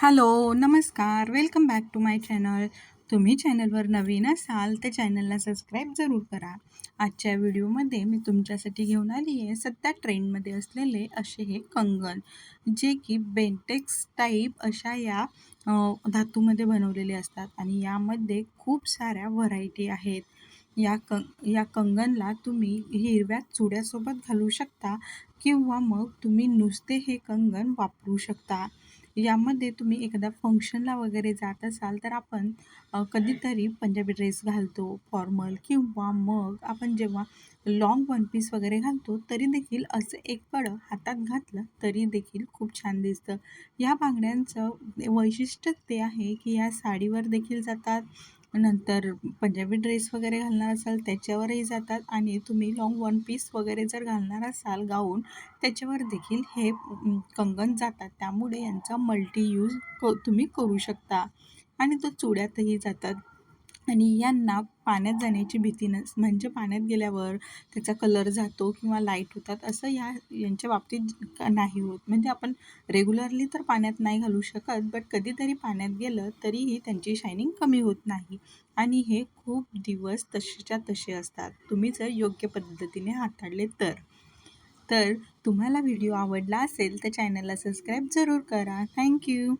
Hello नमस्कार. Welcome back to my channel तुम्ही चॅनलवर नवीन असाल तर चॅनलला सबस्क्राईब जरूर करा. आजच्या व्हिडिओमध्ये मी तुमच्यासाठी घेऊन आली आहे सध्या ट्रेंडमध्ये असलेले असे हे कंगन जे की बेंटेक्स टाईप अशा या धातूमध्ये बनवलेले असतात आणि यामध्ये खूप साऱ्या व्हरायटी आहेत. या क या कंगनला तुम्ही हिरव्या चुड्यासोबत घालू शकता किंवा मग तुम्ही नुसते हे कंगन वापरू शकता. यामध्ये तुम्ही एखादा फंक्शनला वगैरे जात असाल तर आपण कधीतरी पंजाबी ड्रेस घालतो फॉर्मल किंवा मग आपण जेव्हा लाँग वन पीस वगैरे घालतो तरी देखील असं एक कडं हातात घातलं तरी देखील खूप छान दिसतं. या बांगड्यांचं वैशिष्ट्य ते आहे की या साडीवर देखील जातात नंतर पंजाबी ड्रेस वगैरे घालणार असाल त्याच्यावरही जातात. आणि तुम्ही लाँग वन पीस वगैरे जर घालणार असाल गाऊन त्याच्यावर देखील हे कंगन जातात. त्यामुळे यांचा मल्टी यूज क तुम्ही करू शकता. आणि तो चुड्यातही जातात. आणि यांना पाण्यात जाण्याची भीती नस म्हणजे पाण्यात गेल्यावर त्याचा कलर जातो किंवा लाइट होतात असं या यांच्या बाबतीत नाही होत. म्हणजे आपण रेग्युलरली तर पाण्यात नाही घालू शकत बट कधीतरी पाण्यात गेलं तरीही त्यांची शायनिंग कमी होत नाही. आणि हे खूप दिवस तसेच्या तसे असतात. तुम्ही जर योग्य पद्धतीने हाताळले तर. तर तुम्हाला व्हिडिओ आवडला असेल तर चॅनलला सबस्क्राईब जरूर करा. थँक्यू